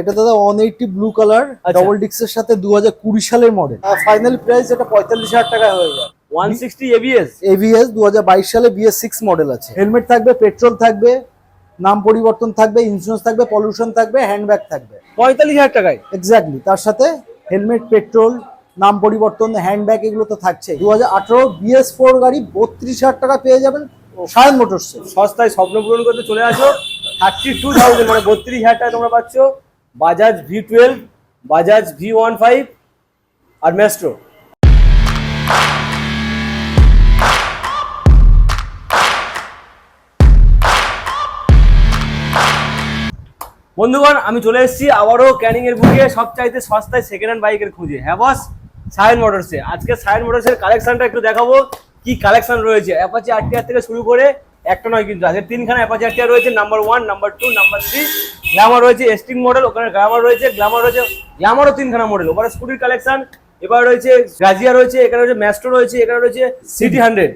এটা দাদা one eighty blue colour. Double ডিক্সের সাথে দু হাজার কুড়ি সালের মডেল ফাইনাল প্রাইস এটা পঁয়তাল্লিশ হাজার টাকা হয়ে যায়। ওয়ান সিক্সটি এবিএস এভিএস দু হাজার বাইশ সালে বিএস সিক্স মডেল আছে। হেলমেট থাকবে পেট্রোল থাকবে নাম পরিবর্তন থাকবে ইন্স্যুরেন্স থাকবে পলিউশন থাকবে হ্যান্ডব্যাগ থাকবে। পঁয়তাল্লিশ হাজার টাকায়। এক্স্যাক্টলি তার সাথে হেলমেট পেট্রোল নাম পরিবর্তন হ্যান্ডব্যাগ এগুলো তো থাকছেই। দু হাজার আঠারো বিএস ফোর গাড়ি বত্রিশ হাজার টাকা পেয়ে যাবেন সায়ন মোটরসে। সস্তায় স্বপ্ন পূরণ করতে চলে আসো। থার্টি টু থাউজেন্ড মানে বত্রিশ হাজার টাকা তোমরা পাচ্ছ। Bajaj V twelve, Bajaj V one five আর ম্যাস্ট্রো। বন্ধুগণ, আমি চলে এসেছি আবারও ক্যানিং এর বুকে, সবচাইতে সস্তায় সেকেন্ড হ্যান্ড বাইকের খুঁজে। হ্যাঁ বস সায়ন মোটরসে আজকে সায়ন মোটরসের কালেকশনটা একটু দেখাবো, কি কালেকশন রয়েছে। অ্যাপাচি আরটিআর থেকে শুরু করে, একটা নয় কিন্তু আজকে তিনখানা অ্যাপাচি আরটিআর রয়েছে number one number two number three glamour রয়েছে এস্টিং মডেল ওখানে গ্ল্যামার রয়েছে গ্ল্যামার রয়েছে গ্ল্যামারও তিনখানা মডেল ওখানে স্কুটির কালেকশন এবার রয়েছে গাজিয়া রয়েছে এখানে রয়েছে ম্যাস্ট্রো রয়েছে এখানে রয়েছে সিটি হান্ড্রেড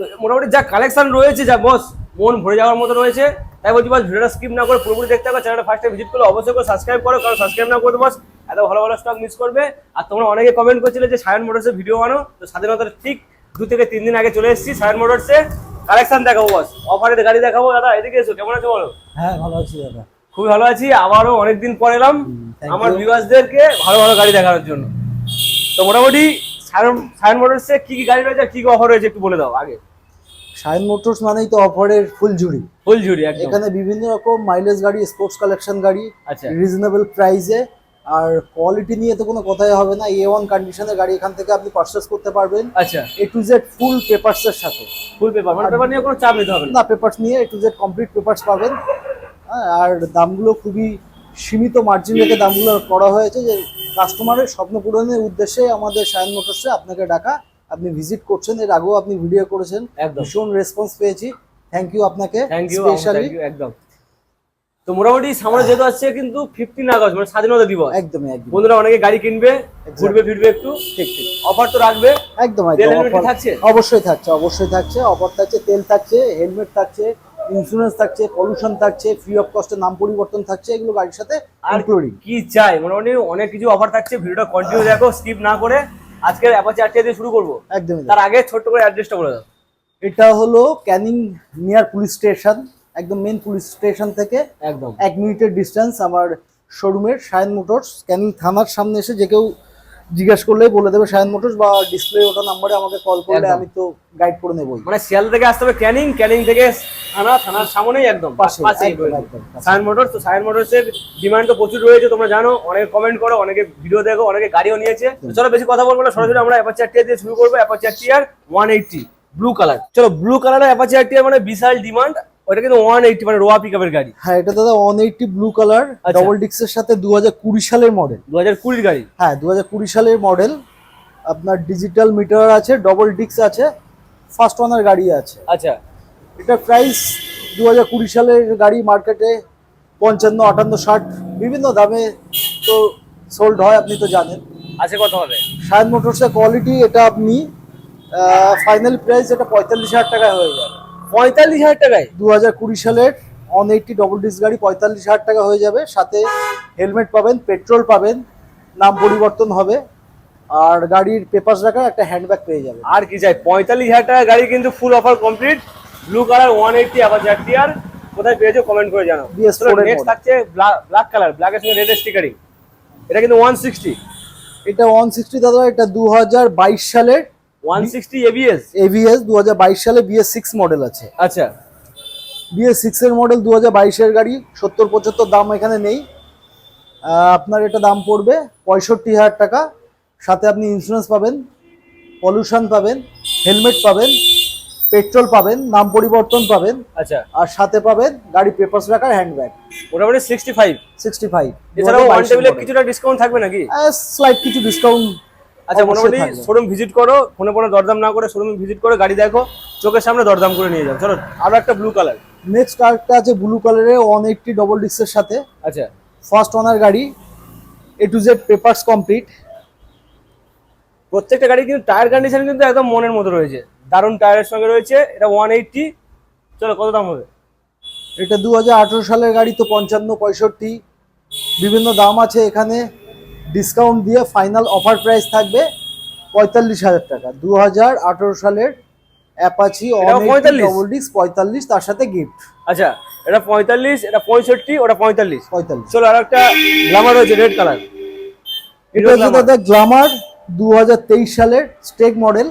তো মোটামুটি যা কালেকশন রয়েছে যা বস মন ভরে যাওয়ার মতো রয়েছে। তাই বলছি বস ভিডিওটা স্কিপ না করে পুরোপুরি দেখতে হবে চ্যানেলটা ফার্স্টে ভিজিট করলে অবশ্যই করে সাবস্ক্রাইব করো কারণ সাবস্ক্রাইব না করতে বস এত ভালো ভালো স্টক মিস করবে। আর তোমরা অনেকে কমেন্ট করছিলে যে সায়ন মোটরসে ভিডিও আনো তো স্বাধীনতার ঠিক দু থেকে তিন দিন আগে চলে এসেছি সায়ন মোটরসে কালেকশন দেখাবো বস অফারে গাড়ি দেখাবো দাদা এদিকে এসো কেমন আছো বলো? হ্যাঁ ভালো আছি দাদা। খুবই ভালো আছি আবারও অনেকদিন পর এলাম আমার. ভিউয়ার্সদেরকে ভালো ভালো গাড়ি দেখানোর জন্য। তো মোটামুটি সায়ন সায়ন মোটরসে কি কি গাড়ি রয়েছে কি কি অফার রয়েছে একটু বলে দাও আগে। সায়ন মোটরস মানেই তো অফারের ফুল ঝুড়ি ফুল ঝুড়ি একদম। এখানে বিভিন্ন রকম মাইলেজ গাড়ি স্পোর্টস কালেকশন গাড়ি আচ্ছা। রিজনেবল প্রাইসে আর কোয়ালিটি নিয়ে তো কোনো কথাই হবে না এ ওয়ান কন্ডিশনের গাড়ি এখান থেকে আপনি পারচেস করতে পারবেন। আচ্ছা। এ টু জেড ফুল পেপারসের সাথে। ফুল পেপার মানে পেপার নিয়ে কোনো চাপ নিতে হবে না। পেপারস নিয়ে A to Z complete papers পাবেন। আর দামগুলো খুবই সীমিত মার্জিন রেখে দামগুলো করা হয়েছে যে কাস্টমারের স্বপ্ন পূরণের উদ্দেশ্যে আমাদের সায়ন মোটরসে আপনাকে ডাকা। আপনি ভিজিট করছেন এর আগেও আপনি ভিডিও করেছেন। ভীষণ রেসপন্স পেয়েছি। থ্যাংক ইউ আপনাকে থ্যাংক ইউ স্পেশালি একদম। তো মোটামুটি সামনে যেহেতু আসছে কিন্তু ফিফটিন আগস্ট মানে স্বাধীনতা দিবস। একদমই একদম বন্ধুরা অনেকে গাড়ি কিনবে ঘুরবে ফিরবে একটু। ঠিক ঠিক। অফার তো রাখবে। একদম একদম। থাকছে? অবশ্যই থাকছে অবশ্যই থাকছে। অফার থাকছে তেল থাকছে হেলমেট থাকছে। ইন্স্যুরেন্স থাকছে পলিউশন থাকছে ফ্রি অফ কস্টে নাম পরিবর্তন থাকছে এগুলো গাড়ির সাথে আর কি চাই? মোটামুটি অনেক কিছু অফার থাকছে ভিডিওটা কন্টিনিউ দেখো স্কিপ না করে আজকের অ্যাপাচি আটটা দিয়ে শুরু করব। একদমই তাই। তার আগে ছোট্ট করে অ্যাড্রেসটা বলে দাও। এটা হলো ক্যানিং নিয়ার পুলিশ স্টেশন একদম মেন পুলিশ স্টেশন থেকে একদম। এক মিনিটের ডিস্টেন্স আমার শোরুমের সায়ন মোটরস ক্যানিং থানার সামনে এসে যে কেউ জিজ্ঞেস করলেই বলে দেবে সায়ন মোটরস বা ডিসপ্লে ওটা নাম্বারে আমাকে কল করলে আমি তো গাইড করে নেবই। মানে শিয়ালদা থেকে আসতে হবে ক্যানিং ক্যানিং থেকে থানা থানার সামনেই একদম। সায়ন মোটরস তো সায়ন মোটরসের ডিমান্ড তো প্রচুর রয়েছে তোমরা জানো অনেকে কমেন্ট করো অনেকে ভিডিও দেখো অনেকে গাড়িও নিয়েছে। চলো বেশি কথা বলব না সরাসরি আমরা অ্যাপাচি আরটিআর দিয়ে শুরু করব Apache RTR one eighty blue colour চলো ব্লু কালারের অ্যাপাচি আরটিআর মানে বিশাল ডিমান্ড ওটা কিন্তু ওয়ান এইটটি মানে রোয়া পিকআপের গাড়ি। হ্যাঁ এটা দাদা one eighty blue colour. Double ডিক্সের সাথে দু হাজার কুড়ি সালের মডেল দু হাজার কুড়ির গাড়ি? হ্যাঁ দু হাজার কুড়ি সালের মডেল আপনার ডিজিটাল মিটার আছে ডবল ডিক্স আছে ফার্স্ট ওনার গাড়ি আছে। আচ্ছা। এটা প্রাইস দু হাজার কুড়ি সালের গাড়ি মার্কেটে পঞ্চান্ন আটান্ন ষাট বিভিন্ন দামে তো সোল্ড হয় আপনি তো জানেন। আছে কত হবে? সায়ন মোটরসের কোয়ালিটি এটা আপনি ফাইনাল প্রাইস এটা পঁয়তাল্লিশ হাজার টাকায় হয়ে যাবে। পঁয়তাল্লিশ হাজার টাকায়? দু হাজার কুড়ি সালের অন এইটটি ডবল ডিস্ক গাড়ি পঁয়তাল্লিশ হাজার টাকা হয়ে যাবে। সাথে হেলমেট পাবেন পেট্রোল পাবেন নাম পরিবর্তন হবে। আর গাড়ির পেপার রাখার একটা হ্যান্ডব্যাগ পেয়ে যাবে আর কি চাই? পঁয়তাল্লিশ হাজার টাকা গাড়ি কিন্তু full offer complete blue colour one eighty আবার আর কোথায় পেয়েছ কমেন্ট করে জানাও। BS4 এর নেক্সট থাকছে ব্ল্যাক কালার ব্ল্যাকের সঙ্গে রেড স্টিকারিং এটা কিন্তু ওয়ান সিক্সটি এটা ওয়ান সিক্সটি দাদা এটা দু হাজার বাইশ সালের ওয়ান সিক্সটি এবিএস এভিএস দু হাজার বাইশ সালে বিএস সিক্স মডেল আছে। আচ্ছা। এর মডেল গাড়ি সত্তর পঁচাত্তর দাম এখানে নেই। আপনার এটা দাম পড়বে পঁয়ষট্টি হাজার টাকা। সাথে আপনি ইন্স্যুরেন্স পাবেন পলিউশন পাবেন হেলমেট পাবেন পেট্রোল পাবেন নাম পরিবর্তন পাবেন। আচ্ছা। আর সাথে পাবেন গাড়ি পেপার্স রাখার হ্যান্ডব্যাগ মোটামুটি সিক্সটি ফাইভ সিক্সটি ফাইভ এছাড়াও কিছুটা ডিসকাউন্ট থাকবে নাকি? কিছু ডিসকাউন্ট আচ্ছা মোটামুটি শোরুম ভিজিট করো ফোনে ফোনে দরদাম না করে শোরুমে ভিজিট করে গাড়ি দেখো চোখের সামনে দরদাম করে নিয়ে যাও। চলো আরও একটা ব্লু কালার নেক্সট আরেকটা আছে ব্লু কালারের ওয়ান এইটটি ডবল ডিস্কের সাথে। আচ্ছা। ফার্স্ট ওনার গাড়ি A to Z papers complete প্রত্যেকটা গাড়ি কিন্তু টায়ার কন্ডিশন কিন্তু একদম মনের মতো রয়েছে। দারুণ টায়ারের সঙ্গে রয়েছে এটা ওয়ান এইটটি চলো কত দাম হবে? এটা দু হাজার আঠেরো সালের গাড়ি তো পঞ্চান্ন পঁয়ষট্টি। বিভিন্ন দাম আছে এখানে। ডিসকাউন্ট দিয়ে ফাইনাল অফার প্রাইস থাকবে পঁয়তাল্লিশ হাজার টাকা। দু হাজার আঠেরো সালের অ্যাপাচি এটাও 45? ডবল ডিস্ক পঁয়তাল্লিশ তার সাথে গিফট আচ্ছা এটা পঁয়তাল্লিশ এটা পঁয়ষট্টি ওটা পঁয়তাল্লিশ। পঁয়তাল্লিশ। চলো আর একটা গ্লামার রয়েছে রেড কালার এটা হচ্ছে দাদা গ্লামার দু হাজার তেইশ সালের স্টেক মডেল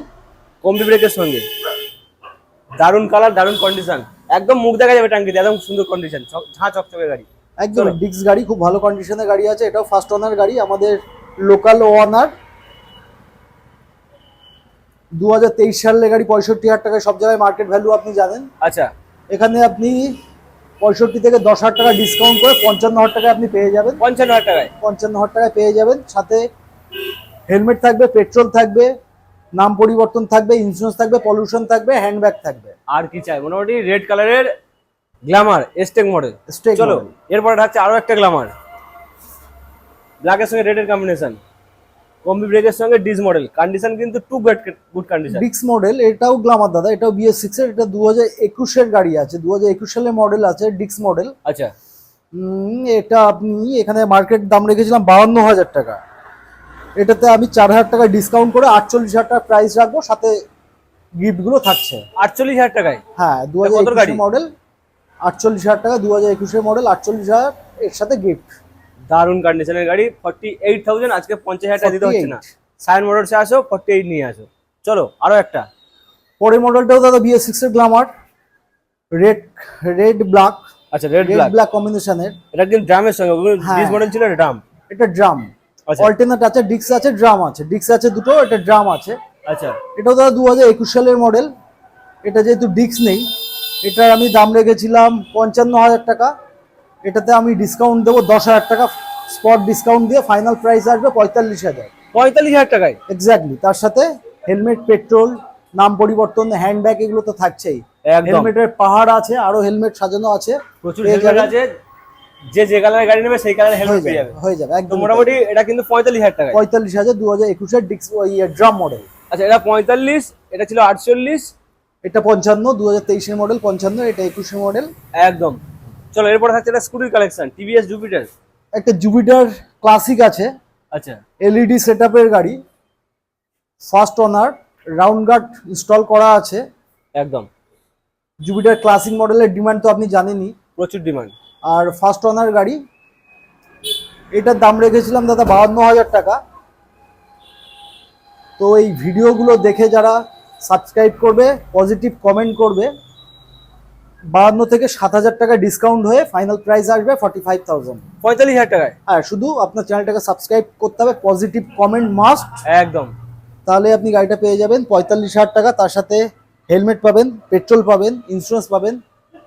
কম্বি ব্রেকের সঙ্গে। দারুণ কালার দারুণ কন্ডিশন একদম মুখ দেখা যাবে টাঙ্কিতে একদম সুন্দর কন্ডিশন ঝাঁ চকচকে গাড়ি। একদম। ডিক্স গাড়ি খুব ভালো কন্ডিশনের গাড়ি আছে। এটাও ফার্স্ট ওনার গাড়ি আমাদের লোকাল ওনার দু হাজার তেইশ সালের গাড়ি পঁয়ষট্টি হাজার টাকায় সব জায়গায় মার্কেট ভ্যালু আপনি জানেন। আচ্ছা। এখানে আপনি পঁয়ষট্টি থেকে দশ হাজার টাকা ডিসকাউন্ট করে পঞ্চান্ন হাজার টাকায় আপনি পেয়ে যাবেন। পঞ্চান্ন হাজার টাকায়? পঞ্চান্ন হাজার টাকায় পেয়ে যাবেন। সাথে হেলমেট থাকবে পেট্রোল থাকবে নাম পরিবর্তন থাকবে ইন্স্যুরেন্স থাকবে পলিউশন থাকবে হ্যান্ডব্যাগ থাকবে। আর কি চাই? মোটামুটি রেড কালারের গ্ল্যামার এস্টেক মডেল Stake চলো। এরপরে থাকছে আরও একটা গ্ল্যামার ব্ল্যাকের সঙ্গে রেডের কম্বিনেশন কম্বি ব্রেকের সঙ্গে ডিস মডেল কন্ডিশন কিন্তু টু গুড গুড কন্ডিশন ডিক্স মডেল এটাও গ্লামার দাদা এটাও বিএস সিক্স এর এটা দু হাজার একুশের গাড়ি আছে দু হাজার একুশ সালের মডেল আছে ডিক্স মডেল আচ্ছা। এটা আপনি এখানে মার্কেট দাম রেখেছিলাম বাহান্ন হাজার টাকা। এটাতে আমি চার হাজার টাকা ডিসকাউন্ট করে আটচল্লিশ হাজার টাকা প্রাইস রাখব সাথে গিফটগুলো থাকছে। আটচল্লিশ হাজার টাকায়? হ্যাঁ দু হাজার মডেল আটচল্লিশ হাজার টাকা দু হাজার একুশের মডেল আটচল্লিশ হাজার এর সাথে গিফট দারুণ কন্ডিশনের গাড়ি ফর্টি এইট থাউজেন্ড আজকে পঞ্চাশ হাজার টাকা দিতে হচ্ছে না। সাইন মোটরসে আসো ফর্টি এইট নিয়ে আসো। চলো আরও একটা। পরের মডেলটাও দাদা বিএস সিক্স এর গ্লামার রেড রেড ব্ল্যাক আচ্ছা রেড রেড ব্ল্যাক ব্ল্যাক কম্বিনেশনের এটা কিন্তু ড্রামের সঙ্গে হ্যাঁ। ডিস মডেল ছিল এটা ড্রাম এটা ড্রাম আচ্ছা। অল্টারনেট আছে ডিক্স আছে ড্রাম আছে। ডিক্স আছে দুটো এটা ড্রাম আছে। আচ্ছা। এটাও দাদা দু হাজার একুশ সালের মডেল এটা যেহেতু ডিক্স নেই এটার আমি দাম রেখেছিলাম পঞ্চান্ন হাজার টাকা। এটাতে আমি ডিসকাউন্ট দেবো দশ হাজার টাকা। স্পট ডিসকাউন্ট দিয়ে ফাইনাল প্রাইস আসবে পঁয়তাল্লিশ হাজার। পঁয়তাল্লিশ হাজার টাকায়? এক্স্যাক্টলি তার সাথে হেলমেট পেট্রোল নাম পরিবর্তন হ্যান্ডব্যাগ এগুলো তো থাকছেই। হেলমেটের পাহাড় আছে আরও হেলমেট সাজানো আছে। প্রচুর হেলমেট আছে। যে যে কালারের গাড়ি নেবে সেই কালারের হয়ে হেলমেট পেয়ে যাবে হয়ে যাবে একদম মোটামুটি এটা কিন্তু পঁয়তাল্লিশ হাজার টাকায়। পঁয়তাল্লিশ হাজার দু হাজার একুশের ডিক্স ড্রাম মডেল আচ্ছা এটা পঁয়তাল্লিশ এটা ছিল আটচল্লিশ এটা পঞ্চান্ন দু হাজার তেইশের মডেল পঞ্চান্ন এটা একুশের মডেল একদম। চলো এরপর থাকছে এটা স্কুটির কালেকশন টিভিএস জুপিটার একটা জুপিটার ক্লাসিক আছে। আচ্ছা। এলইডি সেটআপের গাড়ি। First owner round guard install করা আছে। একদম। জুপিটার ক্লাসিক মডেলের ডিমান্ড তো আপনি জানেনই। প্রচুর ডিমান্ড আর ফার্স্ট ওনার গাড়ি। এটার দাম রেখেছিলাম দাদা বাহান্ন হাজার টাকা। তো এই ভিডিওগুলো দেখে যারা সাবস্ক্রাইব করবে পজিটিভ কমেন্ট করবে। বাহান্ন থেকে সাত হাজার টাকা ডিসকাউন্ট হয়ে ফাইনাল প্রাইস আসবে ফর্টি ফাইভ থাউজেন্ড পঁয়তাল্লিশ হাজার টাকায়। হ্যাঁ শুধু আপনার চ্যানেলটাকে সাবস্ক্রাইব করতে হবে পজিটিভ কমেন্ট মাস্ট একদম। তাহলে আপনি গাড়িটা পেয়ে যাবেন পঁয়তাল্লিশ হাজার টাকা। তার সাথে হেলমেট পাবেন পেট্রোল পাবেন ইন্স্যুরেন্স পাবেন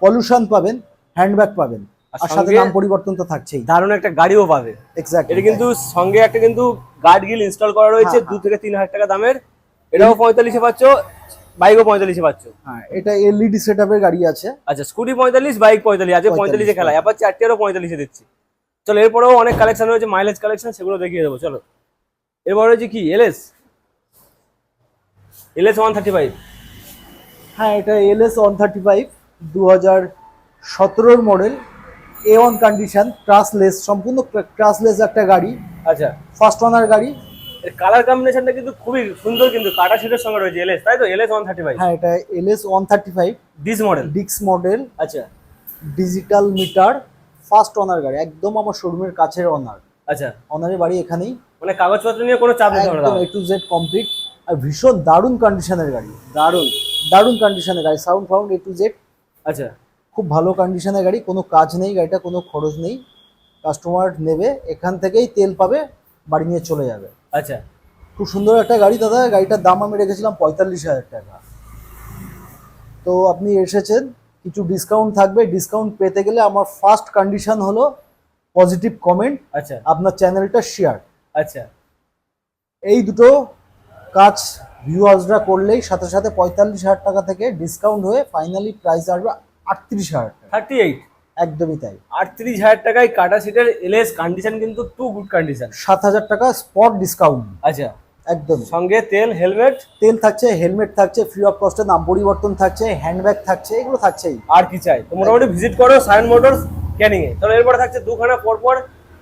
পলিউশন পাবেন হ্যান্ডব্যাগ পাবেন। আর সাথে নাম পরিবর্তন তো থাকছেই। দারুণ একটা গাড়িও পাবে। এক্স্যাক্ট এটা কিন্তু সঙ্গে একটা কিন্তু গার্ড গিল ইনস্টল করা রয়েছে হ্যাঁ, দু থেকে তিন হাজার টাকা দামের। এটাও পঁয়তাল্লিশে পাচ্ছ বাইকও পঁয়তাল্লিশে পাচ্ছ। হ্যাঁ এটা এলইডি সেটআপের গাড়ি আছে। আচ্ছা স্কুটি পঁয়তাল্লিশ বাইক পঁয়তাল্লিশ আছে পঁয়তাল্লিশে খেলা এবার চারটেরও পঁয়তাল্লিশে দিচ্ছি। চলো এরপরেও অনেক কালেকশন রয়েছে মাইলেজ কালেকশন সেগুলো দেখিয়ে দেবো চলো। এরপর রয়েছে কি? LS LS one thirty five হ্যাঁ এটা এলএস ওয়ান থার্টি ফাইভ দু হাজার সতেরোর মডেল এ ওয়ান কন্ডিশন ট্রাসলেস সম্পূর্ণ ট্রাসলেস একটা গাড়ি। আচ্ছা। ফার্স্ট ওনার গাড়ি কালার কম্বিনেশনটা কিন্তু খুবই সুন্দর কিন্তু কাটা সিটের সঙ্গে রয়েছে এলএস তাই তো? এলএস ওয়ান থার্টি ফাইভ হ্যাঁ এটা LS one thirty five this model ডিক্স মডেল আচ্ছা। ডিজিটাল মিটার ফার্স্ট ওনার গাড়ি একদম আমার শোরুমের কাছের ওনার আচ্ছা। ওনারের বাড়ি এখানেই। মানে কাগজপত্র নিয়ে কোনো চাপ হবে একদম এ টু জেড কমপ্লিট আর ভীষণ দারুণ কন্ডিশনের গাড়ি। দারুণ। দারুণ কন্ডিশনের গাড়ি। Sound found A to Z আচ্ছা। খুব ভালো কন্ডিশনের গাড়ি। কোনো কাজ নেই গাড়িটা কোনো খরচ নেই। কাস্টমার নেবে এখান থেকেই তেল পাবে। বাড়ি নিয়ে চলে যাবে। আচ্ছা। খুব সুন্দর একটা গাড়ি দাদা গাড়িটার দাম আমি রেখেছিলাম পঁয়তাল্লিশ হাজার টাকা। তো আপনি এসেছেন কিছু ডিসকাউন্ট থাকবে। ডিসকাউন্ট পেতে গেলে আমার ফার্স্ট কন্ডিশন হলো পজিটিভ কমেন্ট আচ্ছা। আপনার চ্যানেলটা শেয়ার আচ্ছা। এই দুটো কাজ ভিউয়ার্সরা করলেই সাথে সাথে পঁয়তাল্লিশ হাজার টাকা থেকে ডিসকাউন্ট হয়ে ফাইনালি প্রাইস আসবে আটত্রিশ হাজার টাকা। থার্টি এইট একদমই তাই। আটত্রিশ হাজার টাকায় কাটা সিটের এলএস কন্ডিশন কিন্তু টু গুড কন্ডিশন সাত হাজার টাকা স্পট ডিসকাউন্ট আচ্ছা। একদম সঙ্গে তেল হেলমেট তেল থাকছে হেলমেট থাকছে ফ্রি অফ কস্টে নাম পরিবর্তন থাকছে হ্যান্ডব্যাগ থাকছে এগুলো থাকছেই। আর কি চাই? তো মোটামুটি ভিজিট করো সায়ন মোটরস ক্যানিং এ। তাহলে এরপরে থাকছে দুখানা পরপর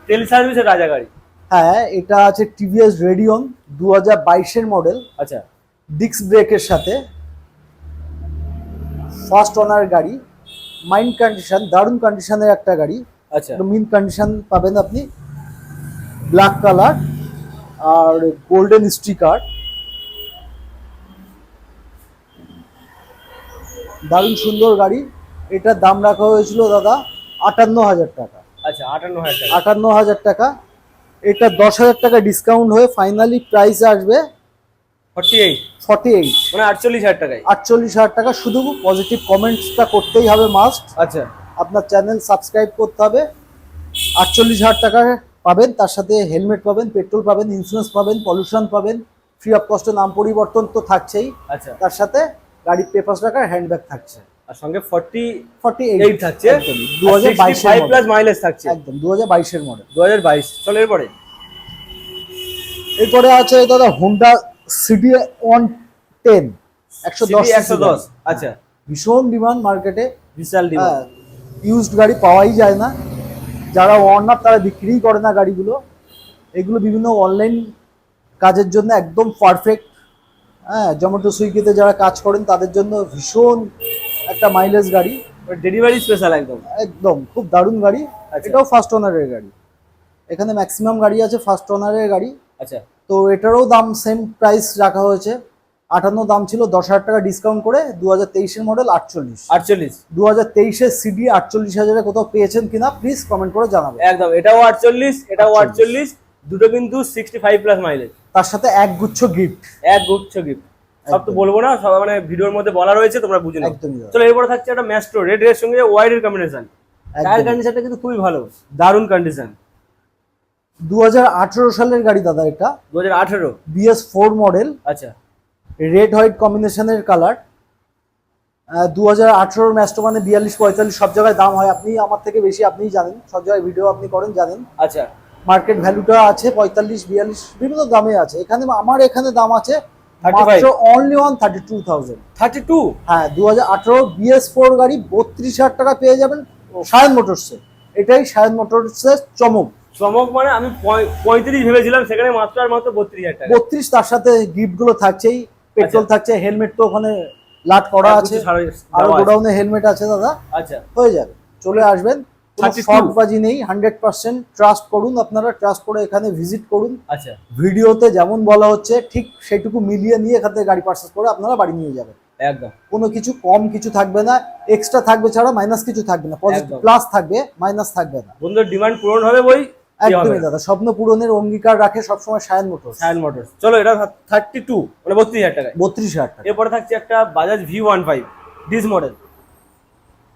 তেল সার্ভিসের রাজা গাড়ি। হ্যাঁ এটা আছে টিভিএস রেডিয়ন দু হাজার বাইশের মডেল আচ্ছা। ডিস্ক ব্রেকের সাথে। ফার্স্ট ওনার গাড়ি। মাইন্ড কন্ডিশন দারুণ কন্ডিশনের একটা গাড়ি। আচ্ছা। মিন কন্ডিশন পাবেন আপনি। ব্ল্যাক কালার আর গোল্ডেন স্টিকার দারুণ সুন্দর গাড়ি। এটার দাম রাখা হয়েছিল দাদা আটান্ন হাজার টাকা। আচ্ছা আটান্ন হাজার টাকা। আটান্ন হাজার টাকা। এটা দশ হাজার টাকা ডিসকাউন্ট হয়ে ফাইনালি প্রাইস আসবে টাকা শুধু পজিটিভ কমেন্টসটা করতেই হবে মাস্ট আচ্ছা। আপনার চ্যানেল সাবস্ক্রাইব করতে হবে। আটচল্লিশ হাজার টাকা পাবেন তার সাথে হেলমেট পাবেন পেট্রোল পাবেন ইন্স্যুরেন্স পাবেন পলিউশন পাবেন ফ্রি অফ কস্টে নাম পরিবর্তন তো থাকছেই। আচ্ছা। তার সাথে গাড়ির পেপার টাকার হ্যান্ডব্যাগ থাকছে। আর সঙ্গে ফর্টি ফর্টি এইট থাকছে দু হাজার ফাইভ প্লাস মাইলেজ থাকছে। একদম দু হাজার বাইশের মডেল দু হাজার বাইশ। চলো এরপরে। এরপরে আছে দাদা হোন্ডা সিডি ওয়ান টেন একশো দশ একশো দশ আচ্ছা। ভীষণ ডিমান্ড মার্কেটে বিশাল ডিমান্ড ইউজড গাড়ি পাওয়াই যায় না। যারা ওয়ার্নার তারা বিক্রিই করে না গাড়িগুলো। এগুলো বিভিন্ন অনলাইন কাজের জন্য একদম পারফেক্ট হ্যাঁ জোম্যাটো সুইগিতে যারা কাজ করেন তাদের জন্য ভীষণ একটা মাইলেজ গাড়ি। ডেলিভারি স্পেশাল একদম। একদম খুব দারুণ গাড়ি। আচ্ছা। এটাও ফার্স্ট ওনারের গাড়ি। এখানে ম্যাক্সিমাম গাড়ি আছে ফার্স্ট ওনারের গাড়ি। আচ্ছা। তো এটারও দাম সেম প্রাইস রাখা হয়েছে। আটান্ন দাম ছিল দশ হাজার টাকা ডিসকাউন্ট করে দু হাজার তেইশের মডেল আটচল্লিশ। আটচল্লিশ। দু হাজার তেইশের সিডি আটচল্লিশ হাজারে কোথাও পেয়েছেন কিনা প্লিজ কমেন্ট করে জানাবেন। একদম এটাও আটচল্লিশ এটাও আটচল্লিশ। দুটো কিন্তু সিক্সটি ফাইভ প্লাস মাইলেজ তার সাথে এক গুচ্ছ গিফট এক গুচ্ছ গিফট সব তো বলব না সব মানে ভিডিওর মধ্যে বলা রয়েছে তোমরা বুঝে নাও। চলো এরপরে থাকছে একটা ম্যাস্ট্রো রেড এর সঙ্গে হোয়াইট এর কম্বিনেশন টায়ার কন্ডিশনটা কিন্তু খুবই ভালো। দারুণ কন্ডিশন দু হাজার আঠেরো সালের গাড়ি দাদা এটা। দু হাজার আঠেরো? BS four model. আচ্ছা। রেড হোয়াইট কম্বিনেশনের কালার। দু হাজার আঠেরোর ম্যাস্টো মানে বিয়াল্লিশ পঁয়তাল্লিশ সব জায়গায় দাম হয়। আপনি আমার থেকে বেশি আপনিই জানেন সব জায়গায় ভিডিও আপনি করেন জানেন। আচ্ছা। মার্কেট ভ্যালুটা আছে পঁয়তাল্লিশ বিয়াল্লিশ বিভিন্ন দামে আছে। এখানে আমার এখানে দাম আছে 35 only one thirty two thousand thirty two হ্যাঁ দু হাজার আঠেরো বিএস ফোর গাড়ি বত্রিশ হাজার টাকা পেয়ে যাবেন সায়ন মোটরসে এটাই সায়ন মোটরসের চমক। চমক মানে আমি পঁয়ত্রিশ ভেবেছিলাম সেখানে মাত্র আর মাত্র বত্রিশ হাজার টাকা। বত্রিশ তার সাথে গিফটগুলো থাকছেই পেট্রোল আচ্ছা। থাকছে হেলমেট তো ওখানে লাট করা আছে আর গোডাউনে হেলমেট আছে দাদা। আচ্ছা। হয়ে যাবে চলে আসবেন 32 শর্টবাজি নেই হান্ড্রেড পার্সেন্ট ট্রাস্ট করুন আপনারা ট্রাস্ট করে এখানে ভিজিট করুন। আচ্ছা। ভিডিওতে যেমন বলা হচ্ছে ঠিক সেটুকু মিলিয়ে নিয়ে এখান থেকে গাড়ি পার্সেস করে আপনারা বাড়ি নিয়ে যাবেন। একদম। কোনো কিছু কম কিছু থাকবে না এক্সট্রা থাকবে ছাড়া মাইনাস কিছু থাকবে না পজিটিভ প্লাস থাকবে মাইনাস থাকবে না। বন্ধুর ডিমান্ড পূরণ হবে বই। একদমই দাদা। স্বপ্ন পূরণের অঙ্গীকার রাখে সবসময় সায়ন মোটর সায়ন মোটরস চলো এটা থার্টি টু মানে বত্রিশ হাজার টাকায়। বত্রিশ হাজার টাকা। এরপরে থাকছে একটা Bajaj V one five disc model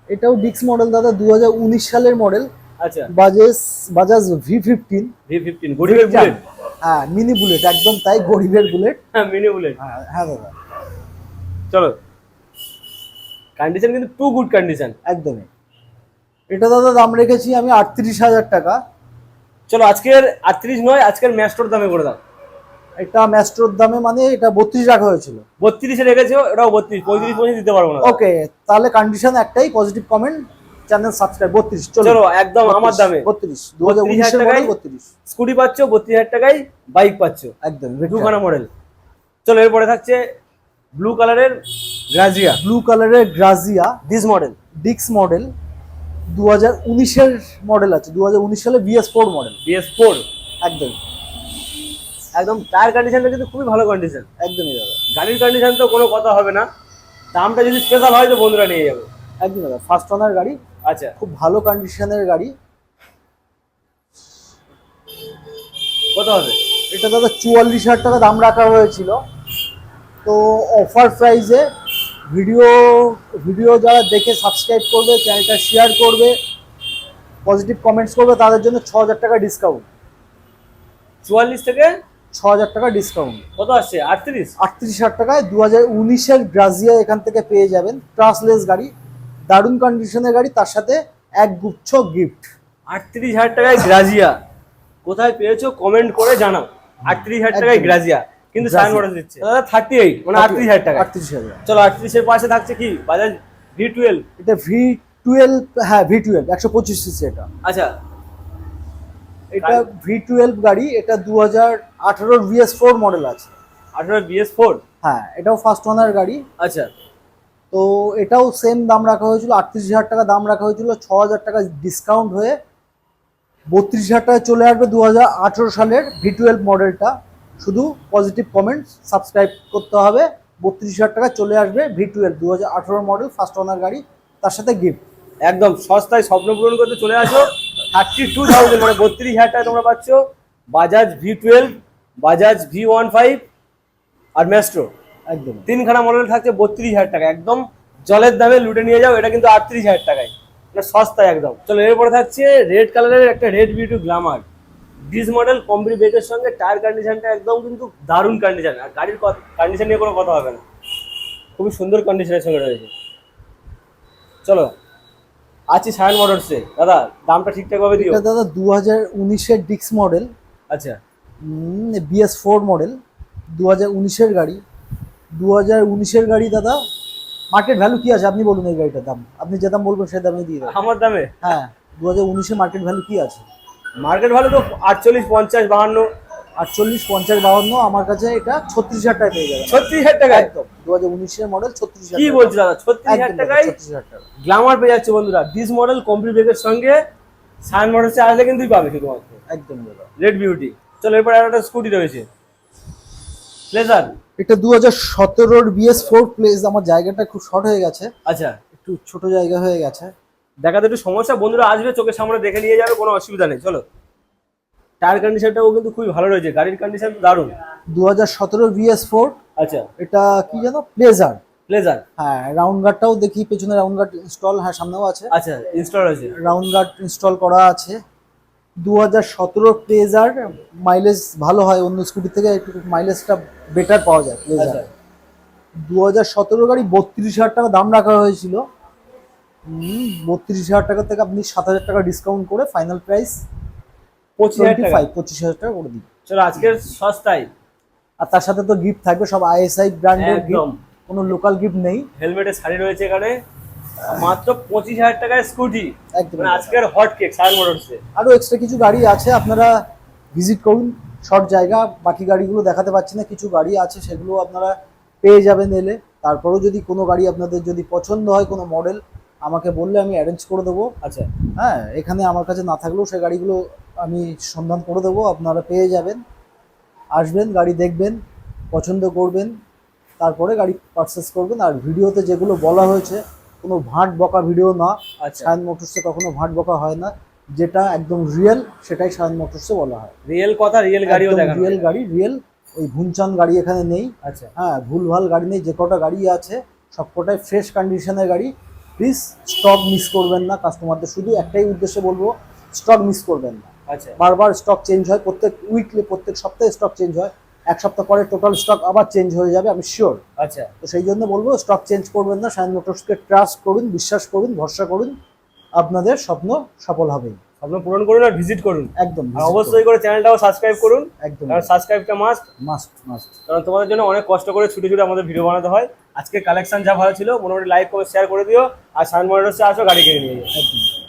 এটাও ডিক্স মডেল দাদা দুহাজার উনিশ সালের মডেল আচ্ছা। Bajaj Bajaj V fifteen V fifteen গরিবের বুলেট হ্যাঁ মিনি বুলেট একদম তাই গরিবের বুলেট হ্যাঁ মিনি বুলেট হ্যাঁ হ্যাঁ দাদা। চলো। কন্ডিশন কিন্তু টু গুড কন্ডিশন একদমই। এটা দাদা দাম রেখেছি আমি আটত্রিশ হাজার টাকা। চলো আজকের আটত্রিশ নয় আজকের ম্যাস্টোর দামে করে দাও। এটা ম্যাস্ট্রোর দামে মানে এটা বত্রিশ রাখা হয়েছিল। বত্রিশে রেখেছো ওটাও বত্রিশ পঁয়ত্রিশ পঁয়ত্রিশ দিতে পারব না। ওকে তাহলে কন্ডিশন একটাই পজিটিভ কমেন্ট চ্যানেল সাবস্ক্রাইব বত্রিশ চলো। একদম আমার দামে। বত্রিশ দু হাজার 32,000 উনিশের টাকায়? বত্রিশ। স্কুটি পাচ্ছ বত্রিশ হাজার টাকায় বাইক পাচ্ছ। একদম দুখানা মডেল চলো এরপরে থাকছে ব্লু কালারের গ্রাজিয়া ব্লু কালারের গ্রাজিয়া দিস মডেল ডিক্স মডেল দু হাজার উনিশের মডেল আছে দু হাজার উনিশ সালে BS four model BS four একদম। একদম টায়ার কন্ডিশনটা কিন্তু খুবই ভালো কন্ডিশন একদমই দাদা। গাড়ির কন্ডিশন তো কোনো কথা হবে না। দামটা যদি স্পেশাল হয় তো বন্ধুরা নিয়ে যাবে। একদম দাদা ফার্স্ট ওনার গাড়ি। আচ্ছা। খুব ভালো কন্ডিশনের গাড়ি। কত হবে? এটা দাদা চুয়াল্লিশ হাজার টাকা দাম রাখা হয়েছিল। তো অফার প্রাইসে ভিডিও ভিডিও যারা দেখে সাবস্ক্রাইব করবে চ্যানেলটা শেয়ার করবে পজিটিভ কমেন্টস করবে তাদের জন্য ছ হাজার টাকা ডিসকাউন্ট চুয়াল্লিশ থেকে? ছ হাজার টাকা ডিসকাউন্ট কত আসছে? আটত্রিশ? আটত্রিশ হাজার টাকায় দু হাজার উনিশের গ্রাজিয়া এখান থেকে পেয়ে যাবেন। ট্রাসলেস গাড়ি দারুণ কন্ডিশনের গাড়ি তার সাথে এক গুচ্ছ গিফট আটত্রিশ হাজার টাকায় গ্রাজিয়া কোথায় পেয়েছ? কমেন্ট করে জানাও। আটত্রিশ হাজার টাকায় গ্রাজিয়া কিন্তু গ্রাজিয়া। সাইন মডেল দিচ্ছে। দাদা থার্টি এইট মানে আটত্রিশ হাজার টাকা আটত্রিশ হাজার। চলো আটত্রিশের পাশে থাকছে কি? বাজাজ ভি টুয়েলভ এটা ভি টুয়েলভ হ্যাঁ ভি টুয়েলভ একশো পঁচিশ সিসি এটা। আচ্ছা। এটা ভি টুয়েলভ গাড়ি এটা দু হাজার আঠারোর ভিএস ফোর মডেল আছে। আঠারো বিএস ফোর হ্যাঁ এটাও ফার্স্ট ওনার গাড়ি। আচ্ছা। তো এটাও সেম দাম রাখা হয়েছিল আটত্রিশ হাজার টাকা দাম রাখা হয়েছিল ছ হাজার টাকা ডিসকাউন্ট হয়ে বত্রিশ হাজার টাকা চলে আসবে দু হাজার আঠেরো সালের ভি টুয়েলভ মডেলটা শুধু পজিটিভ কমেন্ট সাবস্ক্রাইব করতে হবে। বত্রিশ হাজার টাকা চলে আসবে ভি টুয়েলভ দু হাজার আঠেরো মডেল ফার্স্ট ওনার গাড়ি তার সাথে গিফট একদম সস্তায় স্বপ্ন পূরণ করতে চলে আসো। থার্টি টু থাউজেন্ড মানে বত্রিশ হাজার টাকা তোমরা পাচ্ছ। Bajaj V twelve Bajaj V one five আর ম্যাস্ট্রো একদম। তিনখানা মডেল থাকছে বত্রিশ হাজার টাকা। একদম জলের দামে লুটে নিয়ে যাও এটা কিন্তু আটত্রিশ হাজার টাকায়। মানে সস্তায় একদম। চলো এরপরে থাকছে রেড কালারের একটা red beauty glamour disc model complete ব্রেকের সঙ্গে টায়ার কন্ডিশনটা একদম কিন্তু দারুণ কন্ডিশন আর গাড়ির কন্ডিশন নিয়ে কোনো কথা হবে না। খুবই সুন্দর কন্ডিশনের সঙ্গে রয়েছে। চলো আছি সায়ন মোটরসে দাদা দামটা ঠিকঠাক ভাবে দিও। এটা দাদা দু হাজার উনিশের ডিক্স মডেল আচ্ছা। বিএস ফোর মডেল দু হাজার উনিশের গাড়ি। দু হাজার উনিশের গাড়ি দাদা মার্কেট ভ্যালু কি আছে? আপনি বলুন এই গাড়িটার দাম। আপনি যে দাম বলবেন সে দামে দিয়ে দেবেন আমার দামে? হ্যাঁ দু হাজার উনিশে মার্কেট ভ্যালু কি আছে? মার্কেট ভালো তো আটচল্লিশ পঞ্চাশ বাহান্ন। আটচল্লিশ পঞ্চাশ বাহান্ন আমার কাছে এটা ছত্রিশ হাজার টাকা পেয়ে যাবেন। ছত্রিশ হাজার টাকায়? একদম দু হাজার উনিশের মডেল ছত্রিশ কি টাকা। বলছো দাদা? ছত্রিশ হাজার টাকায় ছত্রিশ হাজার টাকা। গ্লামার পেয়ে যাচ্ছে বন্ধুরা। ডিস মডেল কমপ্লিট ব্রেকের সঙ্গে সান মোটরসে আসলে কিন্তু পাবে শুধুমাত্র। একদম দাদা। রেড বিউটি চলো এরপর আর একটা স্কুটি রয়েছে। প্লেজার এটা দু হাজার সতেরোর বিএস ফোর প্লেস আমার জায়গাটা খুব শর্ট হয়ে গেছে। আচ্ছা। একটু ছোট জায়গা হয়ে গেছে। দেখাতে একটু সমস্যা বন্ধুরা আসবে চোখের সামনে দেখে নিয়ে যাবে কোনো অসুবিধা নেই চলো। টায়ার কন্ডিশনটাও কিন্তু খুবই ভালো রয়েছে গাড়ির কন্ডিশন দারুণ। দু হাজার সতেরো বিএস ফোর আচ্ছা। এটা কি জানো প্লেজার প্লেজার হ্যাঁ রাউন্ড গার্ডটাও দেখি পেছনে রাউন্ড গার্ড ইনস্টল হ্যাঁ সামনেও আছে। আচ্ছা ইনস্টল রয়েছে রাউন্ড গার্ড ইনস্টল করা আছে। দু হাজার সতেরো প্লেজার মাইলেজ ভালো হয় অন্য স্কুটি থেকে একটু মাইলেজটা বেটার পাওয়া যায় প্লেজার আচ্ছা। দু হাজার সতেরো গাড়ি বত্রিশ হাজার টাকা দাম রাখা হয়েছিল। বত্রিশ হাজার টাকা থেকে আপনি সাত হাজার টাকা ডিসকাউন্ট করে ফাইনাল প্রাইস পঁচিশ হাজার পঁচিশ হাজার টাকা করে দিন। চলো আজকের সস্তায়। আর তার সাথে তো গিফট থাকবে সব আইএসআই ব্র্যান্ডের গিফট কোনো লোকাল গিফট নেই। হেলমেটের শাড়ি রয়েছে এখানে। মাত্র পঁচিশ হাজার টাকায় স্কুটি। একদম মানে আজকের হট কেক সায়ন মোটরসে আরও এক্সট্রা কিছু গাড়ি আছে আপনারা ভিজিট করুন। শর্ট জায়গা বাকি গাড়িগুলো দেখাতে পাচ্ছি না কিছু গাড়ি আছে সেগুলো আপনারা পেয়ে যাবেন এলে। তারপরেও যদি কোনো গাড়ি আপনাদের যদি পছন্দ হয় কোনো মডেল আমাকে বললে আমি অ্যারেঞ্জ করে দেবো। আচ্ছা হ্যাঁ এখানে আমার কাছে না থাকলেও সেই গাড়িগুলো আমি সন্ধান করে দেবো। আপনারা পেয়ে যাবেন। আসবেন গাড়ি দেখবেন পছন্দ করবেন তারপরে গাড়ি পারচেস করবেন। আর ভিডিওতে যেগুলো বলা হয়েছে কোনো ভাঁট বকা ভিডিও না। আচ্ছা। সায়ন মোটরসে কখনো ভাঁট বকা হয় না। যেটা একদম রিয়েল সেটাই সায়ন মোটরসে বলা হয়। রিয়েল কথা রিয়েল গাড়িও দেখানো রিয়েল গাড়ি রিয়েল ওই ভুনচান গাড়ি এখানে নেই। আচ্ছা। হ্যাঁ ভুলভাল গাড়ি নেই। যে কটা গাড়ি আছে সবকটাই ফ্রেশ কন্ডিশনের গাড়ি। প্লিজ স্টক মিস করবেন না কাস্টমারদের শুধু একটাই উদ্দেশ্যে বলব স্টক মিস করবেন না। আচ্ছা। বারবার স্টক চেঞ্জ হয় প্রত্যেক উইকলি প্রত্যেক সপ্তাহে স্টক চেঞ্জ হয়। এক সপ্তাহ পরে টোটাল স্টক আবার চেঞ্জ হয়ে যাবে আমি শিওর আচ্ছা। তো সেই জন্য বলব স্টক চেঞ্জ করবেন না সায়ন মোটরসকে ট্রাস্ট করুন বিশ্বাস করুন ভরসা করুন আপনাদের স্বপ্ন সফল হবে স্বপ্ন পূরণ করুন আর ভিজিট করুন। একদম আর অবশ্যই করে চ্যানেলটাও সাবস্ক্রাইব করুন। একদম। কারণ সাবস্ক্রাইবটা মাস্ট মাস্ট মাস্ট কারণ তোমাদের জন্য অনেক কষ্ট করে ছুটে ছুটে আমাদের ভিডিও বানাতে হয়। আজকে কালেকশন যা ভালো ছিল, মোটামুটি লাইক করে শেয়ার করে দিও। আর সান হচ্ছে, আসো গাড়ি কিনে নিয়ে যাও।